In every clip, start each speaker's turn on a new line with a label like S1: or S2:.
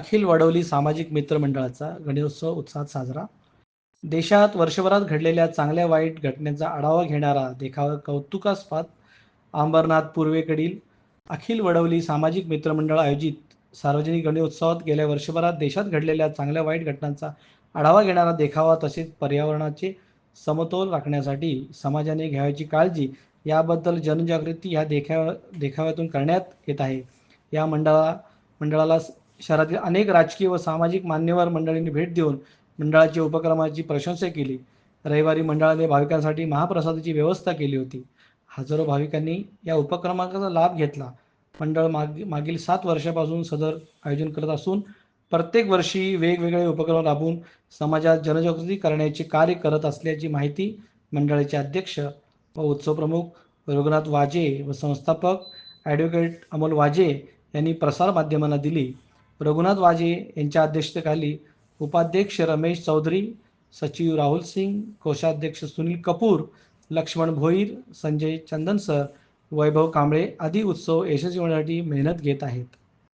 S1: अखिल वडवली सामाजिक मित्र मंडळाचा गणेशोत्सव उत्साहात साजरा. देशात वर्षभरात घडलेल्या चांगल्या वाईट घटनेचा आढावा घेणारा देखावा कौतुकास्पद अंबरनाथ पूर्वेकडील अखिल वडवली सामाजिक मित्रमंडळ आयोजित सार्वजनिक गणेशोत्सवात गेल्या वर्षभरात देशात घडलेल्या चांगल्या वाईट घटनांचा आढावा घेणारा देखावा तसेच पर्यावरणाचे समतोल राखण्यासाठी समाजाने घ्यावयाची काळजी याबद्दल जनजागृती ह्या देखाव्या देखाव्यातून करण्यात येत आहे. या मंडळा मंडळाला शहरातील अनेक राजकीय व सामाजिक मान्यवर मंडळींनी भेट देऊन मंडळाच्या उपक्रमाची प्रशंसा केली. रविवारी मंडळाने भाविकांसाठी महाप्रसादाची व्यवस्था केली होती. हजारो भाविकांनी या उपक्रमाचा लाभ घेतला. मंडळ माग मागील सात वर्षापासून सदर आयोजन करत असून प्रत्येक वर्षी वेगवेगळे उपक्रम राबवून समाजात जनजागृती करण्याचे कार्य करत असल्याची माहिती मंडळाचे अध्यक्ष व उत्सव प्रमुख रघुनाथ वाजे व संस्थापक ॲडव्होकेट अमोल वाजे यांनी प्रसारमाध्यमांना दिली. रघुनाथ वाजे यांच्या अध्यक्षतेखाली उपाध्यक्ष रमेश चौधरी सचिव राहुल सिंग कोषाध्यक्ष सुनील कपूर लक्ष्मण भोईर संजय चंदन सर वैभव कांबळे आदी उत्सव यशस्वी होण्यासाठी मेहनत घेत आहेत.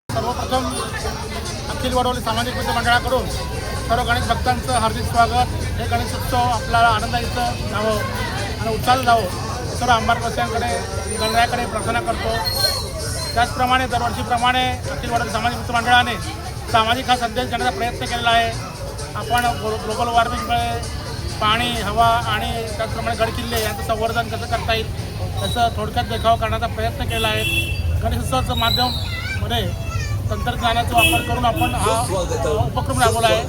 S2: सर्वप्रथम अखिल वडवली सामाजिक मित्र मंडळाकडून सर्व गणेश भक्तांचं हार्दिक स्वागत. हे गणेश उत्सव आपल्याला आनंदायचं जावं आणि उत्साह जावं सर्व अंबारवासियांकडे गणरायाकडे प्रार्थना करतो. त्याचप्रमाणे दरवर्षीप्रमाणे अखिल वडवली सामाजिक मित्र मंडळाने सामाजिक हा संदेश देण्याचा प्रयत्न केलेला आहे. आपण ग्लोबल वॉर्मिंगमुळे पाणी हवा आणि त्याचप्रमाणे गडकिल्ले यांचं संवर्धन कसं करता येईल त्याचं थोडक्यात देखावा करण्याचा प्रयत्न केला आहे. गणेशोत्सवाचं माध्यममध्ये तंत्रज्ञानाचा वापर करून आपण हा उपक्रम राबवला आहे.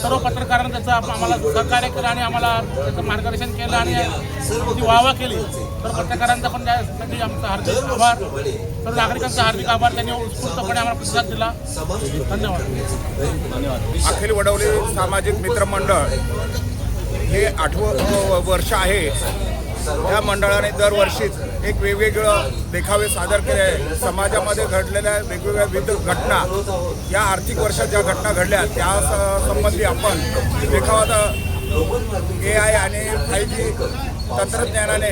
S2: सर्व पत्रकारांनी त्याचं आम्हाला सहकार्य केलं आणि आम्हाला त्याचं मार्गदर्शन केलं आणि ती वाहवा केली. सर्व पत्रकारांचा पण त्यासाठी आमचा हार्दिक आभार. सर्व नागरिकांचा हार्दिक आभार. त्यांनी उत्स्फूर्तपणे आम्हाला प्रतिसाद दिला. धन्यवाद.
S3: अखिल वडवली सामाजिक मित्रमंडळ हे आठवं वर्ष आहे. या मंडळाने दरवर्षीच एक वेगवेगळं देखावे सादर केले आहे. समाजामध्ये घडलेल्या वेगवेगळ्या विविध घटना या आर्थिक वर्षात ज्या घटना घडल्या त्या संबंधी आपण देखावा ए आय आणि फाय जी तंत्रज्ञानाने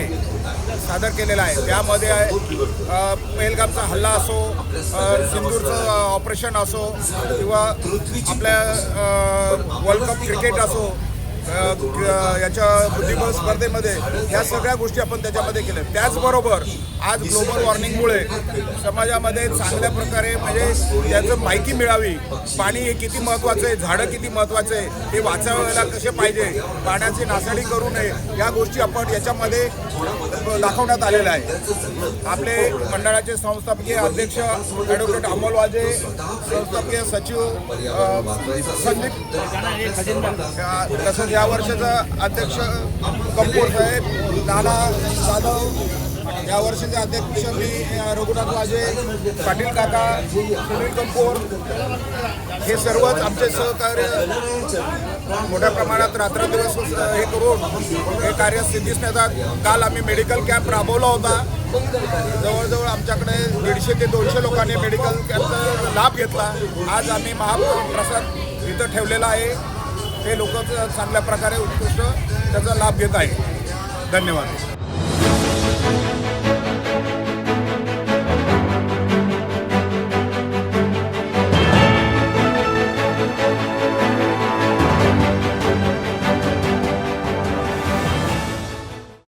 S3: सादर केलेला आहे. त्यामध्ये पेलगामचा हल्ला असो सिंदूरचं ऑपरेशन असो किंवा आपल्या वर्ल्ड कप क्रिकेट असो याच्या बुद्धिबळ स्पर्धेमध्ये ह्या सगळ्या गोष्टी आपण त्याच्यामध्ये केल्या. त्याचबरोबर आज ग्लोबल वॉर्मिंगमुळे समाजामध्ये चांगल्या प्रकारे म्हणजे त्याचं माहिती मिळावी. पाणी हे किती महत्त्वाचं आहे? झाडं किती महत्त्वाचं आहे? हे वाचावायला कसे पाहिजे? पाण्याची नासाडी करू नये. या गोष्टी आपण याच्यामध्ये दाखवण्यात आलेल्या आहे आपले मंडळाचे संस्थापकीय अध्यक्ष ॲडव्होकेट अमोल वाजे संस्थापकीय सचिव संदीप तसंच या वर्षाचा अध्यक्ष कंपोर साहेब नाना जाधव या वर्षाचे अध्यक्ष मी रघुनाथ वाजे पाटील काका सुनील कंपोर हे सर्वच आमचे सहकार्य मोठ्या प्रमाणात रात्रदिवस हे करून हे कार्य सिद्धीस नेतात काल आम्ही मेडिकल कॅम्प राबवला होता. जवळजवळ आमच्याकडे दीडशे ते दोनशे लोकांनी मेडिकल कॅम्पचा लाभ घेतला. आज आम्ही महाप्रसाद इथं ठेवलेला आहे. हे लोक चांगल्या प्रकारे उत्कृष्ट त्याचा लाभ घेत आहे धन्यवाद.